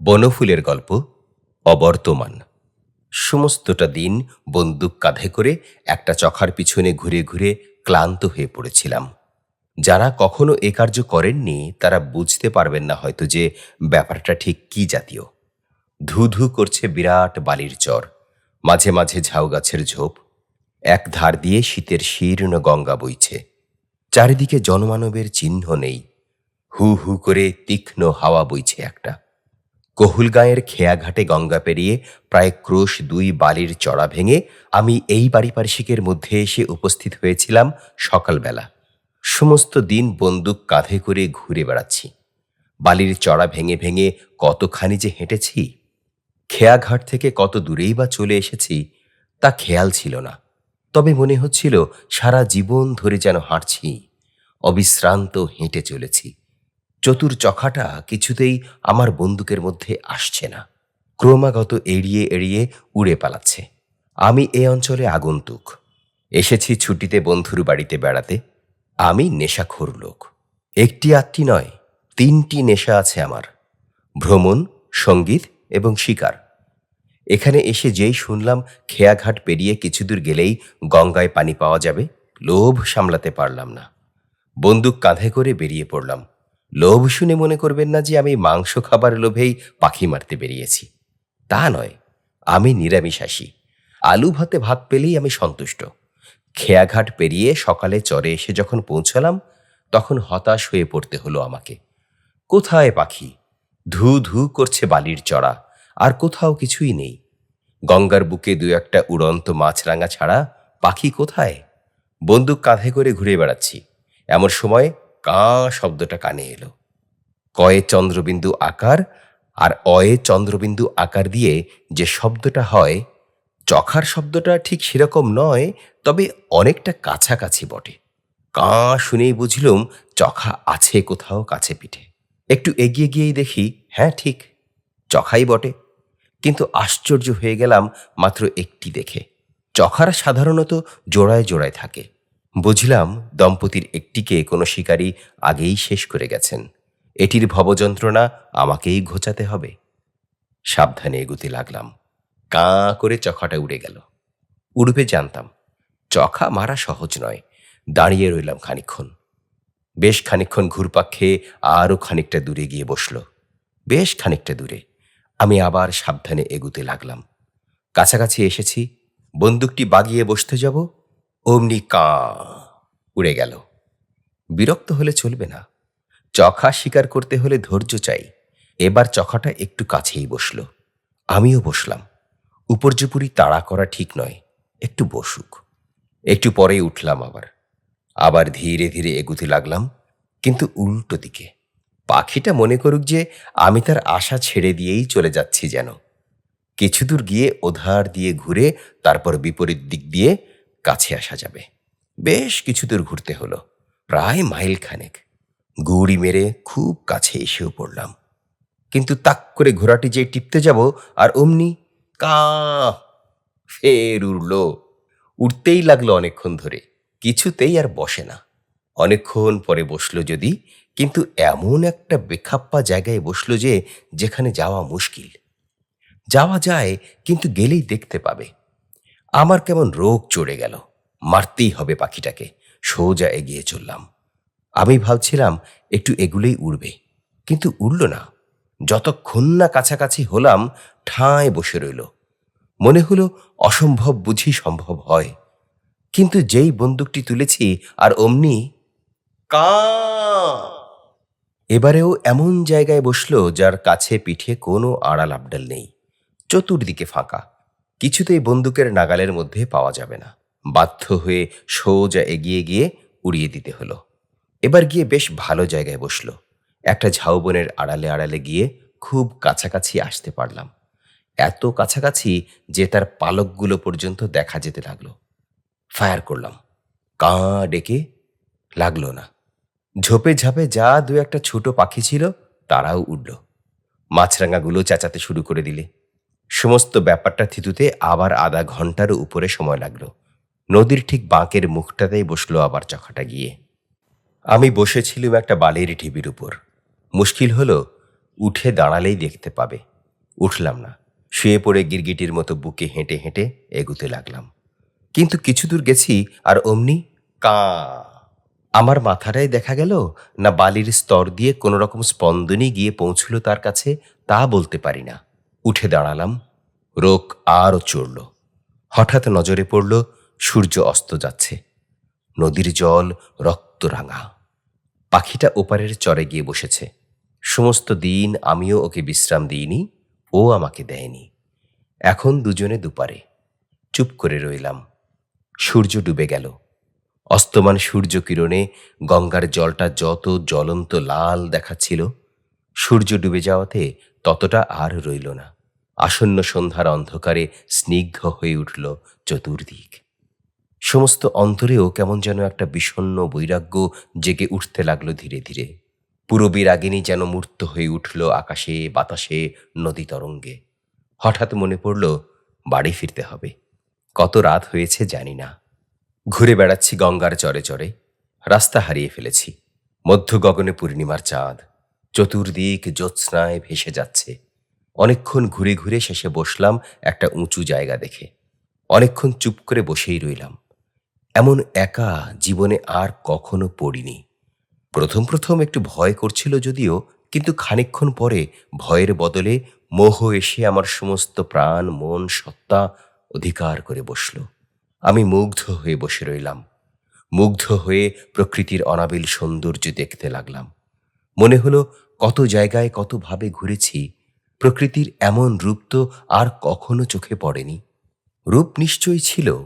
বনফুলের গল্প অবর্তমান। সমস্তটা দিন বন্দুক কাঁধে করে একটা চখার পিছনে ঘুরে ঘুরে ক্লান্ত হয়ে পড়েছিলাম। যারা কখনো এ কার্য করেননি, তারা বুঝতে পারবেন না হয়তো যে ব্যাপারটা ঠিক কি জাতীয়। ধু ধু করছে বিরাট বালির চর, মাঝে মাঝে ঝাউ গাছের ঝোপ, এক ধার দিয়ে শীতের শীর্ণ গঙ্গা বইছে। চারিদিকে জনমানবের চিহ্ন নেই, হু হু করে তীক্ষ্ণ হাওয়া বইছে একটা। কহুলগাঁয়ের খেয়াঘাটে গঙ্গা পেরিয়ে প্রায় ক্রোশ দুই বালির চড়া ভেঙে আমি এই পারিপার্শ্বিকের মধ্যে এসে উপস্থিত হয়েছিলাম সকালবেলা। সমস্ত দিন বন্দুক কাঁধে করে ঘুরে বেড়াচ্ছি। বালির চড়া ভেঙে ভেঙে কতখানি যে হেঁটেছি, খেয়াঘাট থেকে কত দূরেই বা চলে এসেছি, তা খেয়াল ছিল না। তবে মনে হচ্ছিল সারা জীবন ধরে যেন হাঁটছি, অবিশ্রান্ত হেঁটে চলেছি। চতুর চখাটা কিছুতেই আমার বন্দুকের মধ্যে আসছে না। ক্রমাগত এড়িয়ে এড়িয়ে উড়ে পালাচ্ছে। আমি এ অঞ্চলে আগন্তুক। এসেছি ছুটিতে বন্ধুর বাড়িতে বেড়াতে। আমি নেশাখোর লোক। একটি আটটি নয়, তিনটি নেশা আছে আমার। ভ্রমণ, সংগীত এবং শিকার। এখানে এসে যেই শুনলাম খেয়াঘাট পেরিয়ে কিছু দূর গেলেই গঙ্গায় পানি পাওয়া যাবে, লোভ সামলাতে পারলাম না। বন্দুক কাঁধে করে বেরিয়ে পড়লাম। লোভ শুনে মনে করবেন না যে আমি মাংস খাবার লোভেই পাখি মারতে বেরিয়েছি। তা নয়, আমি নিরামিষাসী আলু ভাতে ভাত পেলেই আমি সন্তুষ্ট। খেয়াঘাট পেরিয়ে সকালে চরে এসে যখন পৌঁছালাম, তখন হতাশ হয়ে পড়তে হলো আমাকে। কোথায় পাখি? ধু ধু করছে বালির চড়া, আর কোথাও কিছুই নেই। গঙ্গার বুকে দু একটা উড়ন্ত মাছরাঙা ছাড়া পাখি কোথায়? বন্দুক কাঁধে করে ঘুরে বেড়াচ্ছি। এমন সময় কাঁ শব্দটা কানে এলো। কয়ে চন্দ্রবিন্দু আকার আর অয়ে চন্দ্রবিন্দু আকার দিয়ে যে শব্দটা হয়, চখার শব্দটা ঠিক সেরকম নয়, তবে অনেকটা কাছাকাছি বটে। কাঁ শুনেই বুঝলুম চখা আছে কোথাও কাছে পিঠে। একটু এগিয়ে গিয়েই দেখি হ্যাঁ ঠিক, চখাই বটে। কিন্তু আশ্চর্য হয়ে গেলাম মাত্র একটি দেখে। চখারা সাধারণত জোড়ায় জোড়ায় থাকে। বুঝলাম দম্পতির একটিকে কোনো শিকারী আগেই শেষ করে গেছেন। এটির ভবযন্ত্রণা আমাকেই ঘোচাতে হবে। সাবধানে এগুতে লাগলাম। কাঁ করে চখাটা উড়ে গেল। উড়বে জানতাম, চখা মারা সহজ নয়। দাঁড়িয়ে রইলাম খানিক্ষণ বেশ খানিক্ষণ ঘুরপাক খেয়ে আরও খানিকটা দূরে গিয়ে বসল। বেশ খানিকটা দূরে। আমি আবার সাবধানে এগুতে লাগলাম। কাছাকাছি এসেছি। বন্দুকটি বাগিয়ে বসতে যাব? অমনি কা উড়ে গেল। বিরক্ত হলে চলবে না। চখা শিকার করতে হলে ধৈর্য চাই। এবার চখাটা একটু কাছেই বসল। আমিও বসলাম। উপর্যুপুরি তাড়া করা ঠিক নয়, একটু বসুক। একটু পরেই উঠলাম আবার। আবার ধীরে ধীরে এগুতে লাগলাম, কিন্তু উল্টো দিকে। পাখিটা মনে করুক যে আমি তার আশা ছেড়ে দিয়েই চলে যাচ্ছি যেন। কিছু দূর গিয়ে ওধার দিয়ে ঘুরে, তারপর বিপরীত দিক দিয়ে কাছে আসা যাবে। বেশ কিছু দূর ঘুরতে হলো, প্রায় মাইল খানেক। গুড়ি মেরে খুব কাছে এসেও পড়লাম। কিন্তু তাক করে ঘোড়াটি যে টিপতে যাব, আর অমনি কা, ফের উড়ল। উঠতেই লাগল অনেকক্ষণ ধরে, কিছুতেই আর বসে না। অনেকক্ষণ পরে বসল যদি, কিন্তু এমন একটা বেখাপ্পা জায়গায় বসল যে, যেখানে যাওয়া মুশকিল। যাওয়া যায়, কিন্তু গেলেই দেখতে পাবে। আমার কেমন রোগ চড়ে গেল। মারতেই হবে পাখিটাকে। সোজা এগিয়ে চললাম। আমি ভাবছিলাম, একটু এগুলোই উড়বে। কিন্তু উড়ল না। যতক্ষণ না কাছাকাছি হলাম ঠাঁয় বসে রইল। মনে হলো, অসম্ভব বুঝি সম্ভব হয়। কিন্তু যেই বন্দুকটি তুলেছি, আর অমনি কা! এবারেও এমন জায়গায় বসল, যার কাছে পিঠে কোনো আড়াল আবডাল নেই। চতুর্দিকে ফাঁকা। কিছুতেই বন্দুকের নাগালের মধ্যে পাওয়া যাবে না। বাধ্য হয়ে সোজা এগিয়ে গিয়ে উড়িয়ে দিতে হলো। এবার গিয়ে বেশ ভালো জায়গায় বসল। একটা ঝাউবনের আড়ালে আড়ালে গিয়ে খুব কাছাকাছি আসতে পারলাম। এত কাছাকাছি যে তার পালকগুলো পর্যন্ত দেখা যেতে লাগল। ফায়ার করলাম। কাঁ ডেকে লাগল না। ঝোপে ঝাপে যা দু একটা ছোট পাখি ছিল, তারাও উঠল মাছরাঙাগুলো চেঁচাতে শুরু করে দিলে। সমস্ত ব্যাপারটা থিতুতে আবার আধা ঘণ্টার উপরে সময় লাগল। নদীর ঠিক বাঁকের মুখটাতেই বসল আবার চখাটা গিয়ে। আমি বসেছিলাম একটা বালির ঢিবির উপর। মুশকিল হলো উঠে দাঁড়ালেই দেখতে পাবে। উঠলাম না। শুয়ে পড়ে গিরগিটির মতো বুকে হেঁটে হেঁটে এগুতে লাগলাম। কিন্তু কিছু দূর গেছি আর অমনি কা। আমার মাথাটাই দেখা গেল না বালির স্তর দিয়ে কোনো রকম স্পন্দনই গিয়ে পৌঁছল তার কাছে তা বলতে পারি না। উঠে দাঁড়ালাম। রোগ আরও চড়ল। হঠাৎ নজরে পড়ল, সূর্য অস্ত যাচ্ছে। নদীর জল রক্তরাঙা পাখিটা ওপারের চরে গিয়ে বসেছে। সমস্ত দিন আমিও ওকে বিশ্রাম দিইনি, ও আমাকে দেয়নি। এখন দুজনে দুপারে। চুপ করে রইলাম। সূর্য ডুবে গেল। অস্তমান সূর্য কিরণে গঙ্গার জলটা যত জ্বলন্ত লাল দেখাচ্ছিল, সূর্য ডুবে যাওয়াতে ততটা আর রইল না। আসন্ন সন্ধ্যার অন্ধকারে স্নিগ্ধ হয়ে উঠল চতুর্দিক। সমস্ত অন্তরেও কেমন যেন একটা বিষণ্ণ বৈরাগ্য জেগে উঠতে লাগল ধীরে ধীরে। পুরো বিরাগিনী যেন মূর্ত হয়ে উঠল আকাশে, বাতাসে, নদী তরঙ্গে। হঠাৎ মনে পড়ল, বাড়ি ফিরতে হবে। কত রাত হয়েছে জানি না। ঘুরে বেড়াচ্ছি গঙ্গার চরে চরে। রাস্তা হারিয়ে ফেলেছি। মধ্য গগনে পূর্ণিমার চাঁদ। চতুর্দিক জ্যোৎস্নায় ভেসে যাচ্ছে। অনেকক্ষণ ঘুরে ঘুরে শেষে বসলাম একটা উঁচু জায়গা দেখে। অনেকক্ষণ চুপ করে বসেই রইলাম। এমন একা জীবনে আর কখনো পড়িনি। প্রথম প্রথম একটু ভয় করছিল যদিও, কিন্তু খানিকক্ষণ পরে ভয়ের বদলে মোহ এসে আমার সমস্ত প্রাণ, মন, সত্তা অধিকার করে বসল। আমি মুগ্ধ হয়ে বসে রইলাম। মুগ্ধ হয়ে প্রকৃতির অনাবিল সৌন্দর্য দেখতে লাগলাম। মনে হলো কত জায়গায় কতভাবে ঘুরেছি প্রকৃতির এমন রূপ তো আর কখনো চোখে পড়েনি। রূপ নিশ্চয়ই ছিল,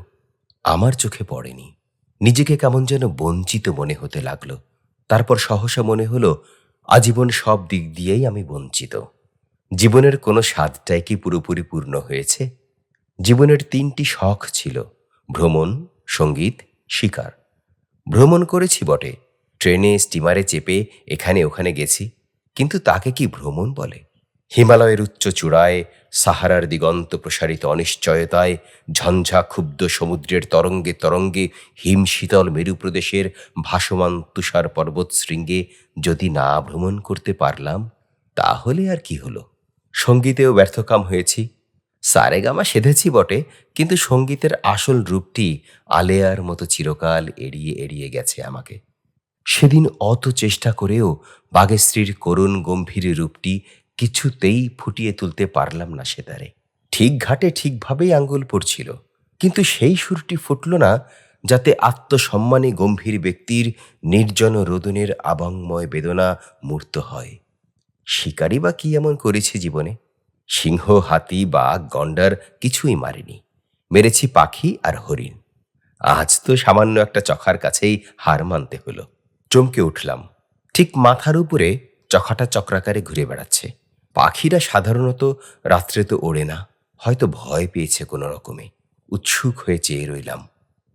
আমার চোখে পড়েনি। নিজেকে কেমন যেন বঞ্চিত মনে হতে লাগল। তারপর সহসা মনে হলো, আজীবন সব দিক দিয়েই আমি বঞ্চিত। জীবনের কোনো স্বাদটাই কি পুরোপুরি পূর্ণ হয়েছে? জীবনের তিনটি শখ ছিল, ভ্রমণ, সংগীত, শিকার। ভ্রমণ করেছি বটে, ট্রেনে, স্টিমারে চেপে এখানে ওখানে গেছি, কিন্তু তাকে কি ভ্রমণ বলে? হিমালয়ের উচ্চ চূড়ায়, সাহারার দিগন্ত প্রসারিত অনিশ্চয়তায়, ঝঞ্ঝা ক্ষুব্ধ সমুদ্রের তরঙ্গে তরঙ্গে, হিম শীতল মেরু প্রদেশের ভাসমান তুষার পর্বত শৃঙ্গে যদি না ভ্রমণ করতে পারলাম, তাহলে আর কি হলো? সঙ্গীতেও ব্যর্থকাম হয়েছি। সারেগামা সেধেছি বটে, কিন্তু সঙ্গীতের আসল রূপটি আলেয়ার মতো চিরকাল এড়িয়ে এড়িয়ে গেছে আমাকে। সেদিন অত চেষ্টা করেও বাগেশ্রীর করুণ গম্ভীর রূপটি কিছুতেই ফুটিয়ে তুলতে পারলাম না সেতারে ঠিক ঘাটে ঠিকভাবেই আঙ্গুল পড়ছিল, কিন্তু সেই সুরটি ফুটল না যাতে আত্মসম্মানী গম্ভীর ব্যক্তির নির্জন রোদনের আবাংময় বেদনা মূর্ত হয়। শিকারই বা কি এমন করেছে জীবনে? সিংহ, হাতি বাঘ গন্ডার কিছুই মারেনি। মেরেছি পাখি আর হরিণ। আজ তো সামান্য একটা চখার কাছেই হার মানতে হলো। চমকে উঠলাম। ঠিক মাথার উপরে চখাটা চক্রাকারে ঘুরে বেড়াচ্ছে। পাখিরা সাধারণত রাত্রে তো ওড়ে না, হয়তো ভয় পেয়েছে কোনো রকমে। উৎসুক হয়ে চেয়ে রইলাম।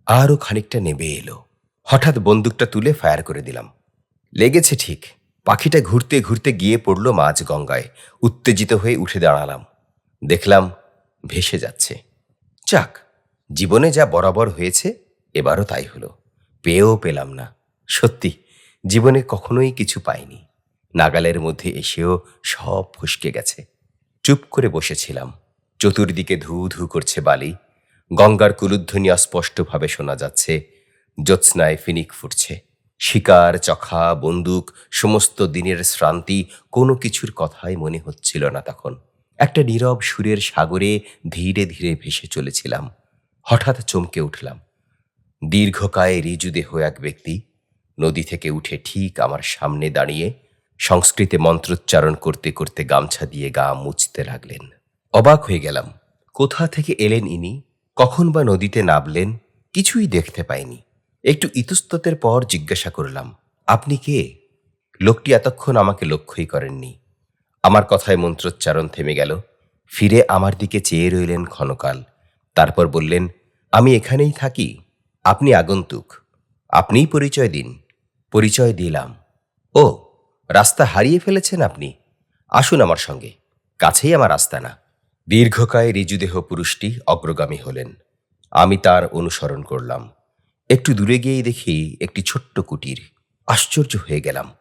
আরও খানিকটা নেবে এলো। হঠাৎ বন্দুকটা তুলে ফায়ার করে দিলাম। লেগেছে ঠিক। পাখিটা ঘুরতে ঘুরতে গিয়ে পড়ল মাঝ গঙ্গায়। উত্তেজিত হয়ে উঠে দাঁড়ালাম। দেখলাম ভেসে যাচ্ছে। যাক, জীবনে যা বরাবর হয়েছে, এবারও তাই হলো। পেয়েও পেলাম না। সত্যি, জীবনে কখনোই কিছু পাইনি। নাগালের মধ্যে এসেও সব ফসকে গেছে। চুপ করে বসেছিলাম। চতুর্দিকে ধু ধু করছে বালি। গঙ্গার কুলুধ্বনি অস্পষ্টভাবে শোনা যাচ্ছে। জ্যোৎস্নায় ফিনিক ফুটছে। শিকার, চখা, বন্দুক, সমস্ত দিনের শ্রান্তি কোনো কিছুর কথাই মনে হচ্ছিল না তখন। একটা নীরব সুরের সাগরে ধীরে ধীরে ভেসে চলেছিলাম। হঠাৎ চমকে উঠলাম। দীর্ঘকায় রিজুদেহ এক ব্যক্তি। নদী থেকে উঠে ঠিক আমার সামনে দাঁড়িয়ে সংস্কৃতে মন্ত্রোচ্চারণ করতে করতে গামছা দিয়ে গা মুছতে লাগলেন। অবাক হয়ে গেলাম, কোথা থেকে এলেন ইনি? কখন বা নদীতে নামলেন? কিছুই দেখতে পাইনি। একটু ইতস্ততের পর জিজ্ঞাসা করলাম, আপনি কে? লোকটি এতক্ষণ আমাকে লক্ষ্যই করেননি। আমার কথায় মন্ত্রোচ্চারণ থেমে গেল। ফিরে আমার দিকে চেয়ে রইলেন ক্ষণকাল। তারপর বললেন, আমি এখানেই থাকি। আপনি আগন্তুক। আপনিই পরিচয় দিন। পরিচয় দিলাম। ও রাস্তা হারিয়ে ফেলেছেন আপনি। আসুন আমার সঙ্গে। কাছেই আমার রাস্তা না। দীর্ঘকায় ঋজুদেহ পুরুষটি অগ্রগামী হলেন। আমি তার অনুসরণ করলাম। একটু দূরে গিয়েই দেখি একটি ছোট্ট কুটির। আশ্চর্য হয়ে গেলাম।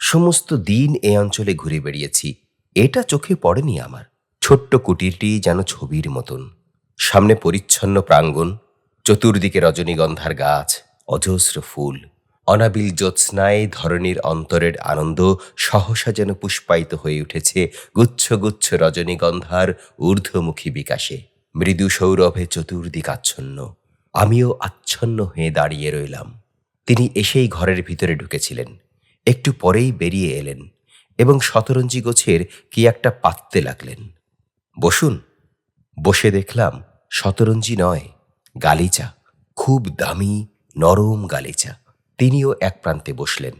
সমস্ত দিন এ অঞ্চলে ঘুরে বেড়িয়েছি। এটা চোখে পড়েনি আমার। ছোট্ট কুটিরটি যেন ছবির মতন। সামনে পরিচ্ছন্ন প্রাঙ্গণ, চতুর্দিকে রজনীগন্ধার গাছ, অজস্র ফুল। অনাবিল জ্যোৎস্নায় ধরনীর অন্তরের আনন্দ সহসা যেন পুষ্পায়িত হয়ে উঠেছে গুচ্ছ গুচ্ছ রজনীগন্ধার ঊর্ধ্বমুখী বিকাশে। মৃদু সৌরভে চতুর্দিক আচ্ছন্ন আমিও আচ্ছন্ন হয়ে দাঁড়িয়ে রইলাম। তিনি এসেই ঘরের ভিতরে ঢুকেছিলেন। একটু পরেই বেরিয়ে এলেন এবং শতরঞ্জি গোছের কি একটা পাততে লাগলেন। বসুন। বসে দেখলাম শতরঞ্জি নয়, গালিচা, খুব দামি নরম গালিচা। তিনিও এক প্রান্তে বসলেন।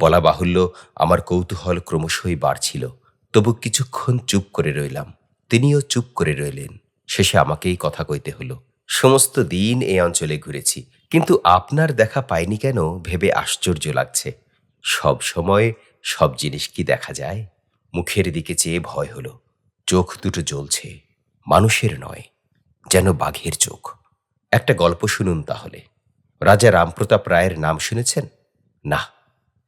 বলা বাহুল্য, আমার কৌতূহল ক্রমশই বাড়ছিল। তবু কিছুক্ষণ চুপ করে রইলাম। তিনিও চুপ করে রইলেন। শেষে আমাকেই কথা কইতে হলো। সমস্ত দিন এই অঞ্চলে ঘুরেছি, কিন্তু আপনার দেখা পাইনি কেন ভেবে আশ্চর্য লাগছে। সব সময় সব জিনিস কি দেখা যায়? মুখের দিকে চেয়ে ভয় হলো। চোখ দুটো জ্বলছে। মানুষের নয়, যেন বাঘের চোখ। একটা গল্প শুনুন তাহলে। রাজা রামপ্রতাপ রায়ের নাম শুনেছেন? না,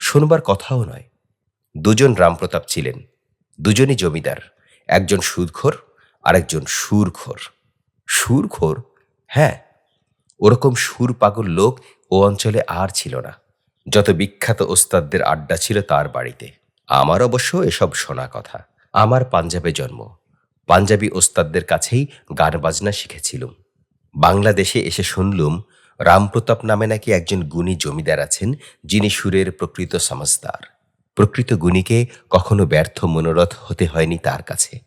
শোনবার কথাও নয়। দুজন রামপ্রতাপ ছিলেন। দুজনই জমিদার, একজন সুদখোর, আরেকজন সুরখোর। সুরখোর? হ্যাঁ ওরকম সুর পাগল লোক ও অঞ্চলে আর ছিল না। যত বিখ্যাত ওস্তাদদের আড্ডা ছিল তার বাড়িতে। আমার অবশ্য এসব শোনা কথা। আমার পাঞ্জাবে জন্ম। পাঞ্জাবি ওস্তাদদের কাছেই গান বাজনা শিখেছিলুম। বাংলাদেশে এসে শুনলুম রামপ্রতাপ নামে নাকি একজন গুণী জমিদার আছেন, যিনি সুরের প্রকৃত সমাজদার প্রকৃত গুণীকে কখনো ব্যর্থ মনোরথ হতে হয়নি তার কাছে।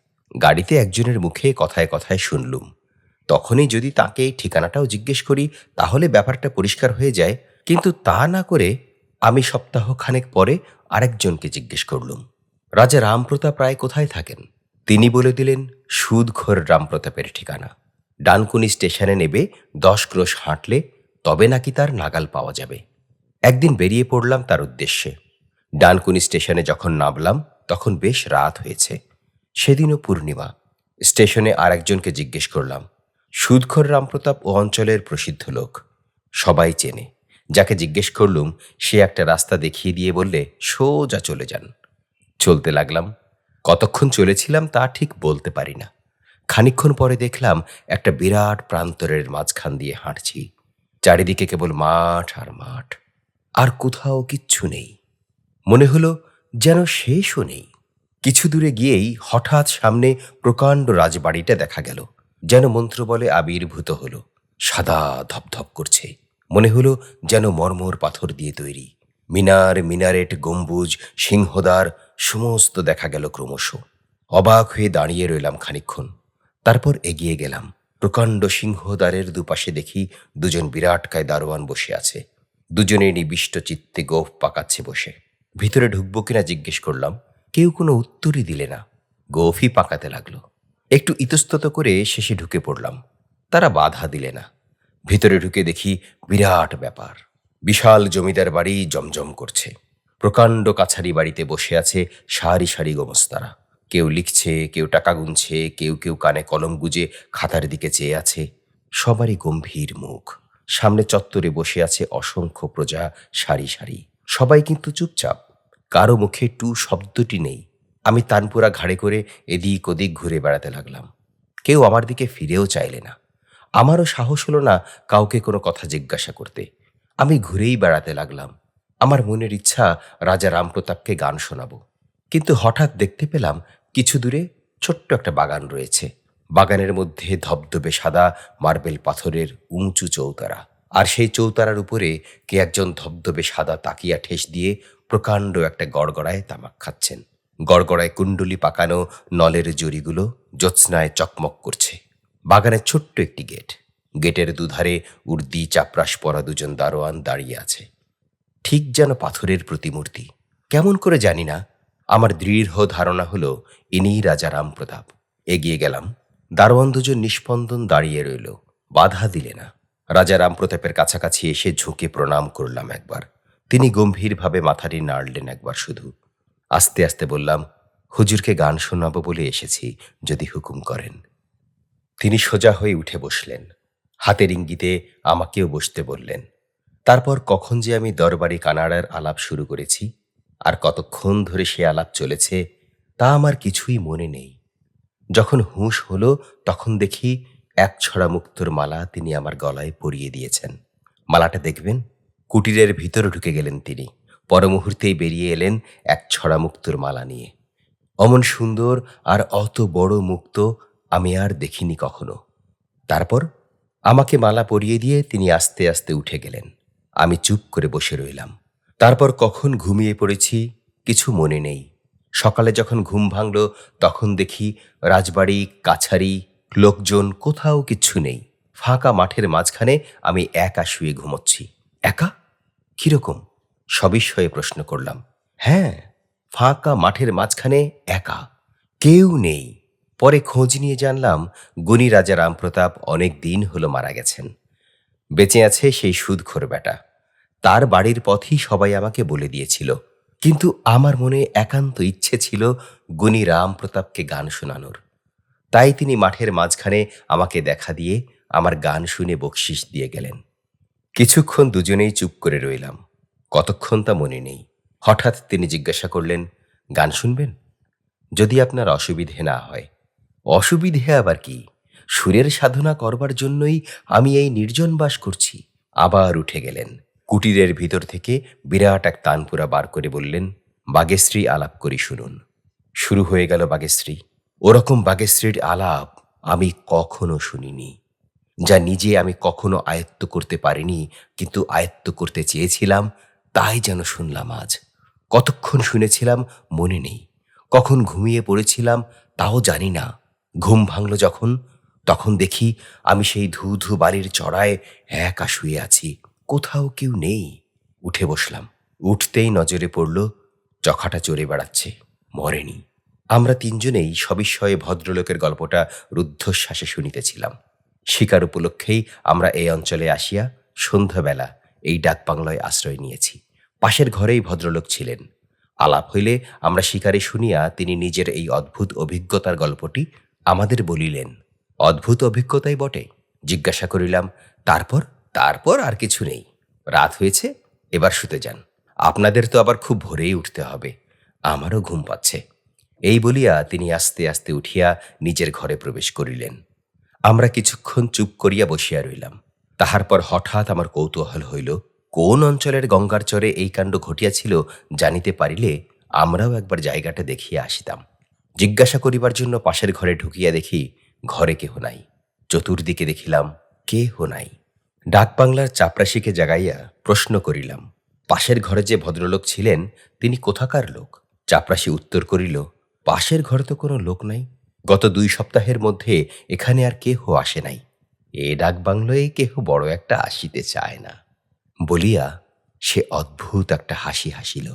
গাড়িতে একজনের মুখে কথায় কথায় শুনলুম। তখনই যদি তাকে ঠিকানাটাও জিজ্ঞেস করি, তাহলে ব্যাপারটা পরিষ্কার হয়ে যায়। কিন্তু তা না করে আমি সপ্তাহ খানেক পরে আরেকজনকে জিজ্ঞেস করলুম, রাজা রামপ্রতাপ রায় কোথায় থাকেন? তিনি বলে দিলেন, সুদঘর রামপ্রতাপের ঠিকানা। ডানকুনি স্টেশনে নেবে দশ ক্রোশ হাঁটলে তবে নাকি তার নাগাল পাওয়া যাবে। একদিন বেরিয়ে পড়লাম তার উদ্দেশ্যে। ডানকুনি স্টেশনে যখন নামলাম, তখন বেশ রাত হয়েছে। সেদিনও পূর্ণিমা। স্টেশনে আর একজনকে জিজ্ঞেস করলাম, সুদখর রামপ্রতাপ ও অঞ্চলের প্রসিদ্ধ লোক? সবাই চেনে। যাকে জিজ্ঞেস করলুম, সে একটা রাস্তা দেখিয়ে দিয়ে বললে, সোজা চলে যান। চলতে লাগলাম। কতক্ষণ চলেছিলাম তা ঠিক বলতে পারি না। খানিকক্ষণ পরে দেখলাম, একটা বিরাট প্রান্তরের মাঝখান দিয়ে হাঁটছি। চারিদিকে কেবল মাঠ আর মাঠ। আর কোথাও কিচ্ছু নেই। মনে হলো যেন শেষও নেই। কিছু দূরে গিয়েই হঠাৎ সামনে প্রকাণ্ড রাজবাড়িটা দেখা গেল। যেন মন্ত্র বলে আবির্ভূত হলো। সাদা ধপধপ করছে। মনে হলো যেন মর্মর পাথর দিয়ে তৈরি। মিনার মিনারেট গম্বুজ, সিংহদ্বার, সমস্ত দেখা গেল ক্রমশ। অবাক হয়ে দাঁড়িয়ে রইলাম খানিকক্ষণ। তারপর এগিয়ে গেলাম। প্রকাণ্ড সিংহদ্বারের দুপাশে দেখি দুজন বিরাটকায় দারোয়ান বসে আছে। দুজনে নিবিষ্ট চিত্তে গোফ পাকাচ্ছে বসে। ভিতরে ঢুকবো কিনা জিজ্ঞেস করলাম, কেউ কোনো উত্তরই দিলে না। গোফই পাকাতে লাগল। একটু ইতস্তত করে শেষে ঢুকে পড়লাম। তারা বাধা দিলে না। ভিতরে ঢুকে দেখি বিরাট ব্যাপার। বিশাল জমিদার বাড়ি জমজম করছে। প্রকাণ্ড কাছারি বাড়িতে বসে আছে সারি সারি গোমস্তারা। কেউ লিখছে, কেউ টাকা গুনছে, কেউ কেউ কানে কলম গুজে খাতার দিকে চেয়ে আছে। সবারই গম্ভীর মুখ। সামনে চত্বরে বসে আছে অসংখ্য প্রজা সারি সারি। সবাই কিন্তু চুপচাপ। কারও মুখে টু শব্দটি নেই। আমি তানপুরা ঘাড়ে করে এদিক ওদিক ঘুরে বেড়াতে লাগলাম। কেউ আমার দিকে ফিরেও চাইলে না। আমারও সাহস হলো না কাউকে কোনো কথা জিজ্ঞাসা করতে। আমি ঘুরেই বেড়াতে লাগলাম। আমার মনের ইচ্ছা রাজা রামপ্রতাপকে গান শোনাবো। কিন্তু হঠাৎ দেখতে পেলাম কিছু দূরে ছোট্ট একটা বাগান রয়েছে। বাগানের মধ্যে ধবধবে সাদা মার্বেল পাথরের উঁচু চৌতারা। আর সেই চৌতারার উপরে কে একজন ধবধবে সাদা তাকিয়া ঠেস দিয়ে প্রকাণ্ড একটা গড়গড়ায় তামাক খাচ্ছেন। গড়গড়ায় কুণ্ডলি পাকানো নলের জড়িগুলো জ্যোৎস্নায় চকমক করছে। বাগানের ছোট্ট একটি গেট। গেটের দুধারে উর্দি চাপরাশ পরা দুজন দারোয়ান দাঁড়িয়ে আছে। ঠিক যেন পাথরের প্রতিমূর্তি। কেমন করে জানি না। আমার দৃঢ় ধারণা হলো, ইনিই রাজা রামপ্রতাপ। এগিয়ে গেলাম। দারোয়ান দুজন নিষ্পন্দন দাঁড়িয়ে রইল। বাধা দিলে না। রাজা রামপ্রতাপের কাছাকাছি এসে ঝুঁকে প্রণাম করলাম একবার। তিনি গম্ভীরভাবে মাথাটি নাড়লেন একবার শুধু। আস্তে আস্তে বললাম, হুজুরকে গান শোনাবো বলে এসেছি, যদি হুকুম করেন। তিনি সোজা হয়ে উঠে বসলেন। হাতের ইঙ্গিতে আমাকেও বসতে বললেন। তারপর কখন যে আমি দরবারি কানাডার আলাপ শুরু করেছি আর কতক্ষণ ধরে সে আলাপ চলেছে, তা আমার কিছুই মনে নেই। যখন হুঁশ হলো, তখন দেখি এক ছড়া মুক্তোর মালা তিনি আমার গলায় পরিয়ে দিয়েছেন। মালাটা দেখবেন? কুটিরের ভিতরে ঢুকে গেলেন তিনি। পর মুহূর্তেই বেরিয়ে এলেন এক ছড়া মুক্তোর মালা নিয়ে। অমন সুন্দর আর অত বড় মুক্ত আমি আর দেখিনি কখনো। তারপর আমাকে মালা পরিয়ে দিয়ে তিনি আস্তে আস্তে উঠে গেলেন। আমি চুপ করে বসে রইলাম। তারপর কখন ঘুমিয়ে পড়েছি কিছু মনে নেই। সকালে যখন ঘুম ভাঙল, তখন দেখি রাজবাড়ি, কাছারি, লোকজন কোথাও কিচ্ছু নেই। ফাঁকা মাঠের মাঝখানে আমি একা শুয়ে ঘুমোচ্ছি। একা? কীরকম? সবিস্ময়ে প্রশ্ন করলাম। হ্যাঁ ফাঁকা মাঠের মাঝখানে একা। কেউ নেই। পরে খোঁজ নিয়ে জানলাম, গুণী রাজা রামপ্রতাপ অনেক দিন হলো মারা গেছেন। বেঁচে আছে সেই সুদখোর বেটা। তার বাড়ির পথই সবাই আমাকে বলে দিয়েছিল। কিন্তু আমার মনে একান্ত ইচ্ছে ছিল গুণী রাম প্রতাপকে গান শোনানোর। তাই তিনি মাঠের মাঝখানে আমাকে দেখা দিয়ে আমার গান শুনে বকশিস দিয়ে গেলেন। কিছুক্ষণ দুজনেই চুপ করে রইলাম। কতক্ষণ তা মনে নেই। হঠাৎ তিনি জিজ্ঞাসা করলেন, গান শুনবেন? যদি আপনার অসুবিধে না হয়। অসুবিধে আবার কি? সুরের সাধনা করবার জন্যই আমি এই নির্জন বাস করছি। আবার উঠে গেলেন। কুটিরের ভিতর থেকে বিরাট এক তানপুরা বার করে বললেন, বাগেশ্রী, আলাপ করি শুনুন। শুরু হয়ে গেল বাগেশ্রী। ওরকম বাগেশ্রীর আলাপ আমি কখনো শুনিনি, যা নিজে আমি কখনো আয়ত্ত করতে পারিনি, কিন্তু আয়ত্ত করতে চেয়েছিলাম, তাই যেন শুনলাম আজ। কতক্ষণ শুনেছিলাম মনে নেই, কখন ঘুমিয়ে পড়েছিলাম তাও জানি না। ঘুম ভাঙল যখন, তখন দেখি আমি সেই ধু ধু বাড়ির চড়ায় একা শুয়ে আছি। কোথাও কেউ নেই। উঠে বসলাম। উঠতেই নজরে পড়ল, চখাটা চড়ে বেড়াচ্ছে, মরেনি। আমরা তিনজনেই সবিস্ময়ে ভদ্রলোকের গল্পটা রুদ্ধশ্বাসে শুনিতেছিলাম। শিকার উপলক্ষেই আমরা এই অঞ্চলে আসিয়া সন্ধ্যাবেলা এই ডাক ডাকবাংলায় আশ্রয় নিয়েছি। পাশের ঘরেই ভদ্রলোক ছিলেন। আলাপ হইলে আমরা শিকারে শুনিয়া তিনি নিজের এই অদ্ভুত অভিজ্ঞতার গল্পটি আমাদের বলিলেন। অদ্ভুত অভিজ্ঞতাই বটে। জিজ্ঞাসা করিলাম, তারপর? তারপর আর কিছু নেই। রাত হয়েছে, এবার শুতে যান। আপনাদের তো আবার খুব ভোরেই উঠতে হবে। আমারও ঘুম পাচ্ছে। এই বলিয়া তিনি আস্তে আস্তে উঠিয়া নিজের ঘরে প্রবেশ করিলেন। আমরা কিছুক্ষণ চুপ করিয়া বসিয়া রইলাম। তাহার পর হঠাৎ আমার কৌতূহল হইল, কোন অঞ্চলের গঙ্গার চরে এই কাণ্ড ঘটিয়াছিল জানিতে পারিলে আমরাও একবার জায়গাটা দেখিয়া আসিতাম। জিজ্ঞাসা করিবার জন্য পাশের ঘরে ঢুকিয়া দেখি ঘরে কেহ নাই। চতুর্দিকে দেখিলাম কেহ নাই। ডাকবাংলার চাপরাশিকে জাগাইয়া প্রশ্ন করিলাম, পাশের ঘরে যে ভদ্রলোক ছিলেন, তিনি কোথাকার লোক? চাপরাশি উত্তর করিল, পাশের ঘরে তো কোনো লোক নাই। গত দুই সপ্তাহের মধ্যে এখানে আর কেহ আসে নাই। এ ডাকবাংলোয় কেহ বড় একটা আসিতে চায় না। বলিয়া সে অদ্ভুত একটা হাসি হাসিল।